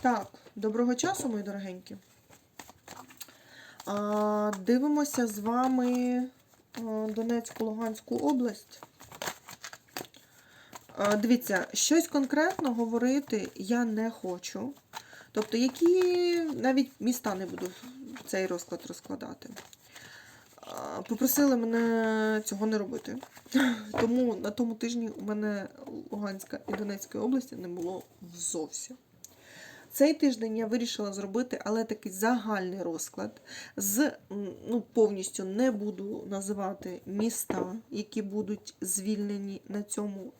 Так, доброго часу, мої дорогенькі. А, дивимося з вами Донецьку Луганську область. А, дивіться, щось конкретно говорити я не хочу. Тобто, які навіть міста не буду в цей розклад розкладати. Попросили мене цього не робити. Тому на тому тижні у мене Луганська і Донецької області не було зовсім. Цей тиждень я вирішила зробити, але такий загальний розклад. З ну, повністю не буду називати міста, які будуть звільнені на цьому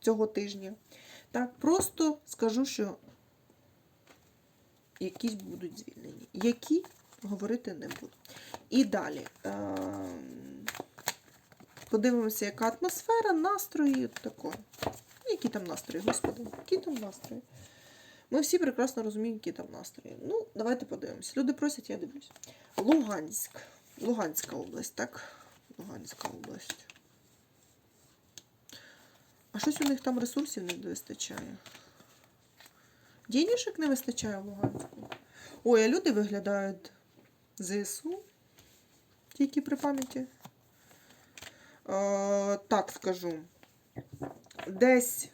цього тижня. Так, просто скажу, що якісь будуть звільнені. Які говорити не буду. І далі. ем, Подивимося, яка атмосфера, настрої такого. Які там настрої, господи, які там настрої? Ми всі прекрасно розуміємо, які там настрої. Ну, давайте подивимося. Люди просять, я дивлюсь. Луганськ. Луганська область, так? Луганська область. А щось у них там ресурсів не вистачає. Денежок не вистачає в Луганську. Ой, а люди виглядають ЗСУ. Тільки при пам'яті. Е, так скажу. Десь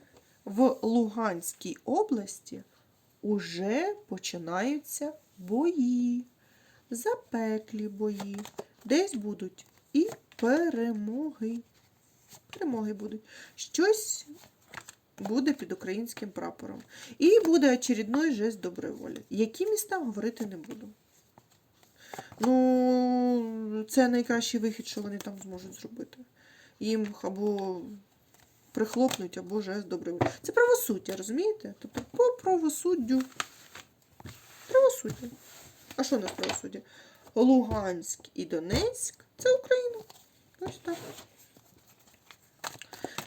в Луганській області уже починаються бої. Запеклі бої. Десь будуть і перемоги. Перемоги будуть. Щось буде під українським прапором. І буде очередной жест доброї волі. Які міста говорити не буду. Ну, це найкращий вихід, що вони там зможуть зробити. Їм або прихлопнуть, або жест доброї волі. Це правосуддя, розумієте? Тобто по правосуддю. Правосуддя. А що у нас правосуддя? Луганськ і Донецьк це Україна. Ось так.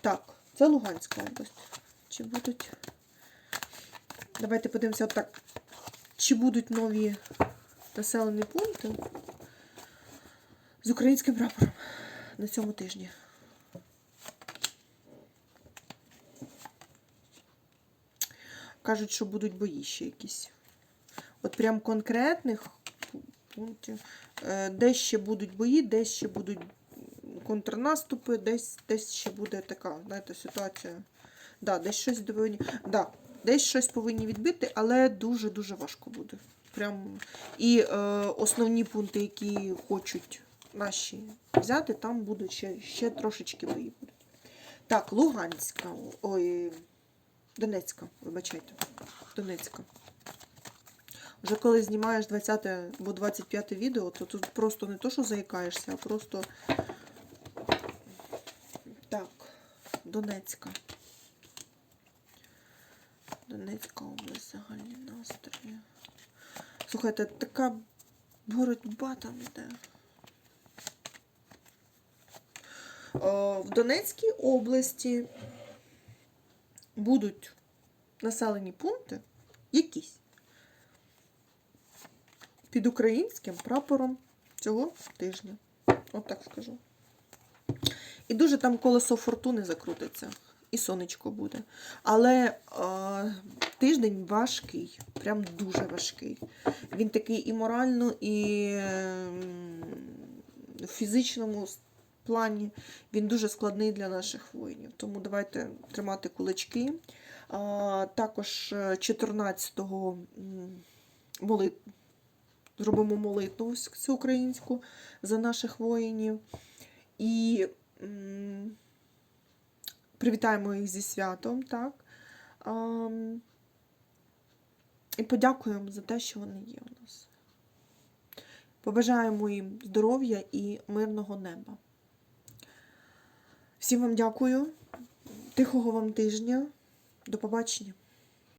Так, це Луганська область. Чи будуть. Давайте подивимося отак. Чи будуть нові населені пункти з українським прапором на цьому тижні? Кажуть, що будуть бої ще якісь. От прям конкретних пунктів. Е, Десь ще будуть бої, десь ще будуть контрнаступи, десь, десь ще буде така, знаєте, ситуація. Да, десь щось повинні. Да, десь щось повинні відбити, але дуже-дуже важко буде. Прям... І е, основні пункти, які хочуть наші взяти, там будуть ще, ще трошечки бої. Так, Луганська. Ой, Донецька, вибачайте. Донецька. Вже коли знімаєш 20 або 25 відео, то тут просто не то, що заїкаєшся, а просто. Так, Донецька. Донецька область, загальні настрої. Слухайте, така боротьба там іде. О, В Донецькій області будуть населені пункти якісь під українським прапором цього тижня. От так скажу. І дуже там колесо фортуни закрутиться, і сонечко буде. Але е, тиждень важкий, прям дуже важкий. Він такий і морально, і в фізичному плані він дуже складний для наших воїнів. Тому давайте тримати кулачки. А, також е, 14-го м, молит... зробимо молитву всеукраїнську за наших воїнів. І м, привітаємо їх зі святом, так? Ам, і подякуємо за те, що вони є у нас. Побажаємо їм здоров'я і мирного неба. Всім вам дякую. Тихого вам тижня. До побачення.